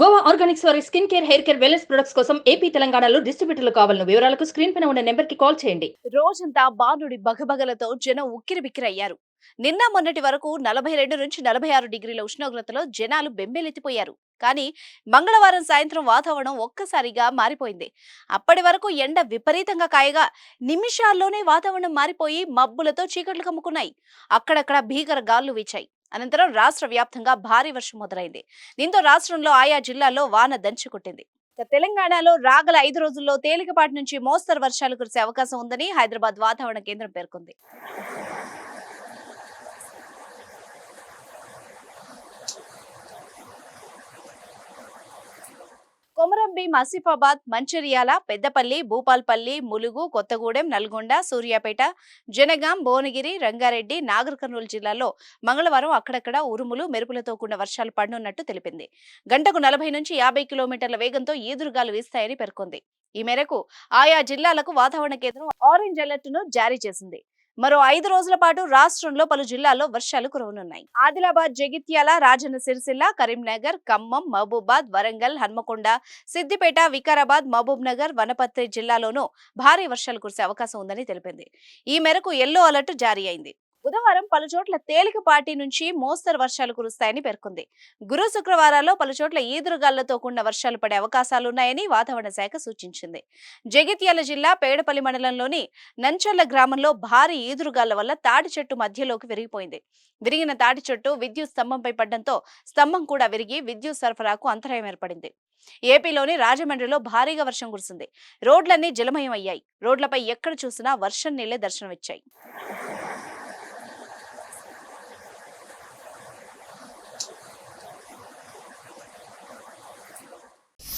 Goa organics వారి skin care hair care wellness products కోసం AP తెలంగాణలో డిస్ట్రిబ్యూటర్లు కావాలను వివరాలకు స్క్రీన్ పైన ఉన్న నెంబర్కి కాల్ చేయండి. రోజంతా బాలుడి బగబగలతో జనం ఉక్కిరిబిక్కిరయ్యారు. నిన్న మొన్నటి వరకు నలభై రెండు నుంచి నలభై ఆరు డిగ్రీల ఉష్ణోగ్రతలో జనాలు బెంబేలెత్తిపోయారు. కానీ మంగళవారం సాయంత్రం వాతావరణం ఒక్కసారిగా మారిపోయింది. అప్పటి వరకు ఎండ విపరీతంగా కాయగా నిమిషాల్లోనే వాతావరణం మారిపోయి మబ్బులతో చీకట్లు కమ్ముకున్నాయి. అక్కడక్కడ భీకర గాలులు వీచాయి. అనంతరం రాష్ట్ర వ్యాప్తంగా భారీ వర్షం మొదలైంది. దీంతో రాష్ట్రంలో ఆయా జిల్లాల్లో వాన దంచుకొట్టింది ఇక తెలంగాణలో రాగల ఐదు రోజుల్లో తేలికపాటి నుంచి మోస్తరు వర్షాలు కురిసే అవకాశం ఉందని హైదరాబాద్ వాతావరణ కేంద్రం పేర్కొంది. కొమరంబి మసిఫాబాద్ మంచిర్యాల పెద్దపల్లి భూపాల్పల్లి ములుగు కొత్తగూడెం నల్గొండ సూర్యాపేట జనగాం భువనగిరి రంగారెడ్డి నాగర్ కర్నూలు జిల్లాల్లో మంగళవారం అక్కడక్కడ ఉరుములు మెరుపులతో కూడిన వర్షాలు పడనున్నట్టు తెలిపింది. గంటకు నలభై నుంచి యాభై కిలోమీటర్ల వేగంతో ఈదురుగాలు వీస్తాయని పేర్కొంది. ఈ మేరకు ఆయా జిల్లాలకు వాతావరణ కేంద్రం ఆరెంజ్ అలర్ట్ను జారీ చేసింది. మరో ఐదు రోజుల పాటు రాష్ట్రంలో పలు జిల్లాల్లో వర్షాలు కురవనున్నాయి. ఆదిలాబాద్ జగిత్యాల రాజన్న సిరిసిల్ల కరీంనగర్ ఖమ్మం మహబూబాద్ వరంగల్ హన్మకొండ సిద్దిపేట వికారాబాద్ మహబూబ్ నగర్ వనపర్తి జిల్లాలోనూ భారీ వర్షాలు కురిసే అవకాశం ఉందని తెలిపింది. ఈ మేరకు ఎల్లో అలర్ట్ జారీ అయింది. బుధవారం పలు చోట్ల తేలికపాటి నుంచి మోస్తరు వర్షాలు కురుస్తాయని పేర్కొంది. గురు శుక్రవారాల్లో పలు చోట్ల ఈదురుగాళ్ళతో కూడిన వర్షాలు పడే అవకాశాలున్నాయని వాతావరణ శాఖ సూచించింది. జగిత్యాల జిల్లా పేడపల్లి మండలంలోని నంచర్ల గ్రామంలో భారీ ఈదురుగాళ్ళ వల్ల తాటి చెట్టు మధ్యలోకి విరిగిపోయింది. విరిగిన తాటి చెట్టు విద్యుత్ స్తంభంపై పడడంతో స్తంభం కూడా విరిగి విద్యుత్ సరఫరాకు అంతరాయం ఏర్పడింది. ఏపీలోని రాజమండ్రిలో భారీగా వర్షం కురిసింది. రోడ్లన్నీ జలమయం అయ్యాయి రోడ్లపై ఎక్కడ చూసినా వర్షం నీళ్ళే దర్శనమిచ్చాయి.